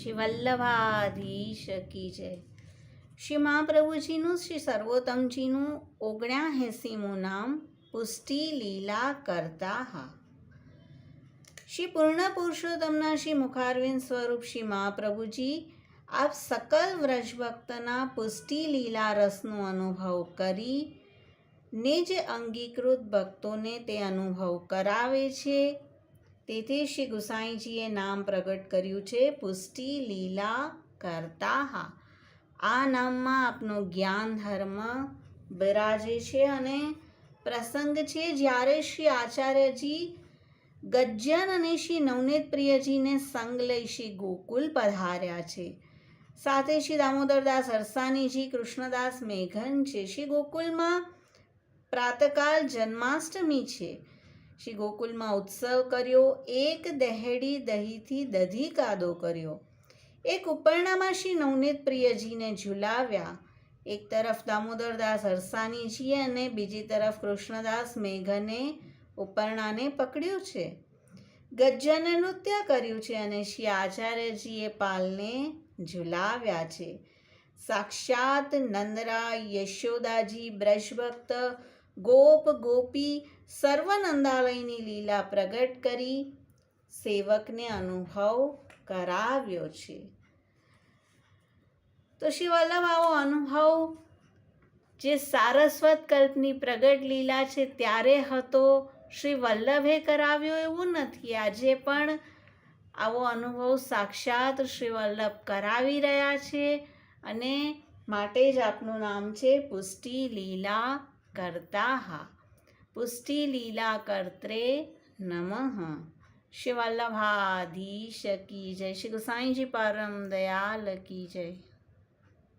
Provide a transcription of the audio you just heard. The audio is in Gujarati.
શ્રી વલ્લભાધીશ કી જય. શ્રી મહાપ્રભુજીનું, શ્રી સર્વોત્તમજીનું ઓગણ્યાએંસીમું નામ પુષ્ટિ લીલા કરતા હા. શ્રી પૂર્ણ પુરુષોત્તમના શ્રી મુખારવિંદ સ્વરૂપ શ્રી મહાપ્રભુજી આપ સકલ વ્રજભક્તના પુષ્ટિ લીલા રસનો અનુભવ કરી ને અંગીકૃત ભક્તોને તે અનુભવ કરાવે છે. તેથી શ્રી ગુસાઈજીએ નામ પ્રગટ કર્યું છે, પુષ્ટિ લીલા કરતા આ નામમાં આપનું જ્ઞાન, ધર્મ બિરાજે છે અને પ્રસંગ છે જ્યારે શ્રી આચાર્યજી ગજ્જન અને શ્રી નવનીત પ્રિયજીને સંગ લઈ શ્રી ગોકુલ પધાર્યા છે. સાથે શ્રી દામોદરદાસ હરસાનીજી કૃષ્ણદાસ મેઘન છે. શ્રી ગોકુલમાં પ્રાતકાલ જન્માષ્ટમી છે. શ્રી ગોકુલમાં ઉત્સવ કર્યો, એક દહેડી દહીંથી દધી કાદો કર્યો. એક ઉપરણામાં શ્રી નવનીત પ્રિયજીને ઝુલાવ્યા. એક તરફ દામોદરદાસ હરસાનીજીએ અને બીજી તરફ કૃષ્ણદાસ મેઘને ઉપરણાને પકડ્યું છે. ગજ્જને નૃત્ય કર્યું છે અને શ્રી આચાર્યજીએ પાલને ઝુલાવ્યા છે. સાક્ષાત નંદરા યશોદાજી બ્રજભક્ત ગોપ ગોપી સર્વનંદાલયની લીલા પ્રગટ કરી. સેવકને અનુભવ કરાવ્યો છે. તો શ્રી વલ્લભ આવો અનુભવ. જે સારસ્વત કલ્પની પ્રગટ લીલા છે ત્યારે હતો. શ્રી વલ્લભે કરાવ્યો એવું નથી. આજે પણ આવો અનુભવ સાક્ષાત શ્રી વલ્લભ કરાવી રહ્યા છે અને માટે જ આપનું નામ છે પુષ્ટિ લીલા કરતા હા પુષ્ટિ લીલા કર્ત્રે નમઃ શિવલ્લભાધીશ વલ્લભાધીશ કી જય શ્રી ગુસાઈજી પરમ દયાલ કી જય